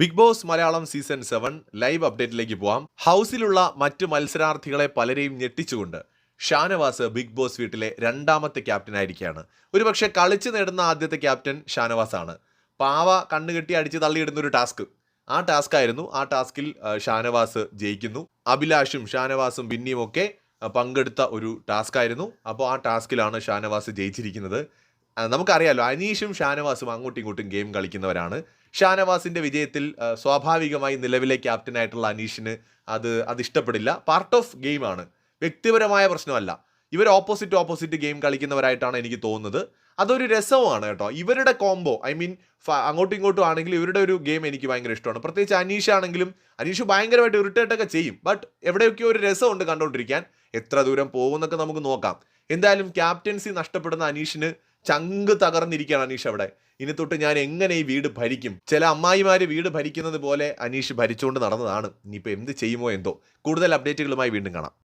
Bigg Boss Malayalam season seven live അപ്ഡേറ്റിലേക്ക് പോവാം. ഹൗസിലുള്ള മറ്റ് മത്സരാർത്ഥികളെ പലരെയും ഞെട്ടിച്ചുകൊണ്ട് ഷാനവാസ് ബിഗ് ബോസ് വീട്ടിലെ രണ്ടാമത്തെ ക്യാപ്റ്റൻ ആയിരിക്കുകയാണ് ഒരുപക്ഷെ കളിച്ച് നേടുന്ന ആദ്യത്തെ ക്യാപ്റ്റൻ ഷാനവാസ് ആണ് പാവ കണ്ണുകെട്ടി അടിച്ച് തള്ളിയിടുന്ന ഒരു ടാസ്ക്. ആ ടാസ്ക് ആയിരുന്നു ആ ടാസ്കിൽ ഷാനവാസ് ജയിക്കുന്നു. അഭിലാഷും ഷാനവാസും ബിന്നിയും ഒക്കെ പങ്കെടുത്ത ഒരു ടാസ്ക് ആയിരുന്നു അപ്പോൾ ആ ടാസ്കിലാണ് ഷാനവാസ് ജയിച്ചിരിക്കുന്നത്. നമുക്കറിയാലോ അനീഷും ഷാനവാസും അങ്ങോട്ടും ഇങ്ങോട്ടും ഗെയിം കളിക്കുന്നവരാണ്. ഷാനവാസിന്റെ വിജയത്തിൽ സ്വാഭാവികമായി നിലവിലെ ക്യാപ്റ്റനായിട്ടുള്ള അനീഷിന് അത് അത് ഇഷ്ടപ്പെടില്ല. പാർട്ട് ഓഫ് ഗെയിമാണ് വ്യക്തിപരമായ പ്രശ്നമല്ല. ഇവർ ഓപ്പോസിറ്റ് ഓപ്പോസിറ്റ് ഗെയിം കളിക്കുന്നവരായിട്ടാണ് എനിക്ക് തോന്നുന്നത്. അതൊരു രസമാണ് കേട്ടോ. ഇവരുടെ കോംബോ ഐ മീൻ അങ്ങോട്ടും ഇങ്ങോട്ടും ആണെങ്കിൽ ഇവരുടെ ഒരു ഗെയിം എനിക്ക് ഭയങ്കര ഇഷ്ടമാണ്. പ്രത്യേകിച്ച് അനീഷ് ആണെങ്കിലും അനീഷ് ഭയങ്കരമായിട്ട് ഇറിറ്റേറ്റ് ഒക്കെ ചെയ്യും. ബട്ട് എവിടെയൊക്കെ ഒരു രസമുണ്ട് കണ്ടുകൊണ്ടിരിക്കാൻ എത്ര ദൂരം പോകുമെന്നൊക്കെ നമുക്ക് നോക്കാം. എന്തായാലും ക്യാപ്റ്റൻസി നഷ്ടപ്പെടുന്ന അനീഷിന് ചങ്ക് തകർന്നിരിക്കുകയാണ് അനീഷ് അവിടെ. ഇനി തൊട്ട് ഞാൻ എങ്ങനെ ഈ വീട് ഭരിക്കും? ചില അമ്മായിമാര് വീട് ഭരിക്കുന്നത് പോലെ അനീഷ് ഭരിച്ചുകൊണ്ട് നടന്നതാണ്. ഇനിയിപ്പോൾ എന്ത് ചെയ്യുമോ എന്തോ. കൂടുതൽ അപ്ഡേറ്റുകളുമായി വീണ്ടും കാണാം.